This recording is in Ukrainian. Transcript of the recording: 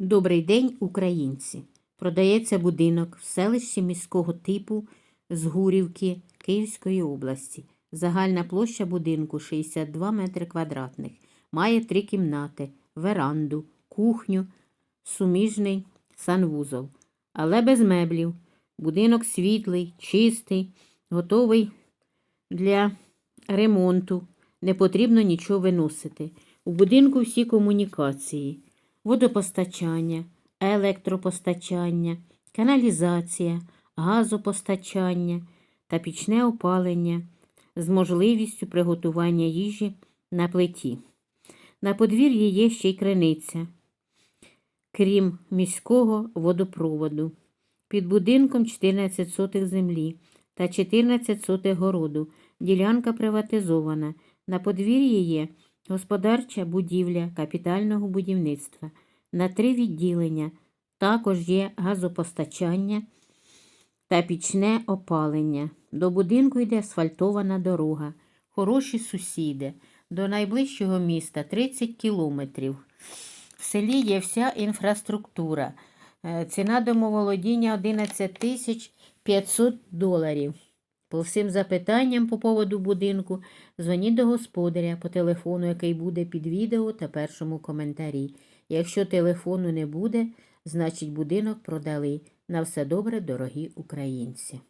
Добрий день, українці! Продається будинок в селищі міського типу Згурівки Київської області. Загальна площа будинку 62 метри квадратних. Має три кімнати, веранду, кухню, суміжний санвузол. Але без меблів. Будинок світлий, чистий, готовий для ремонту. Не потрібно нічого виносити. У будинку всі комунікації водопостачання, електропостачання, каналізація, газопостачання та пічне опалення з можливістю приготування їжі на плиті. На подвір'ї є ще й криниця, крім міського водопроводу. Під будинком 14 сотих землі та 14 сотих городу. Ділянка приватизована. На подвір'ї є господарча будівля капітального будівництва на три відділення. Також є газопостачання та пічне опалення. До будинку йде асфальтована дорога. Хороші сусіди. До найближчого міста 30 кілометрів. В селі є вся інфраструктура. Е, Ціна домоволодіння 11 тисяч 500 доларів. По всім запитанням по поводу будинку дзвоніть до господаря по телефону, який буде під відео та першому коментарі. Якщо телефону не буде, значить будинок продали. На все добре, дорогі українці.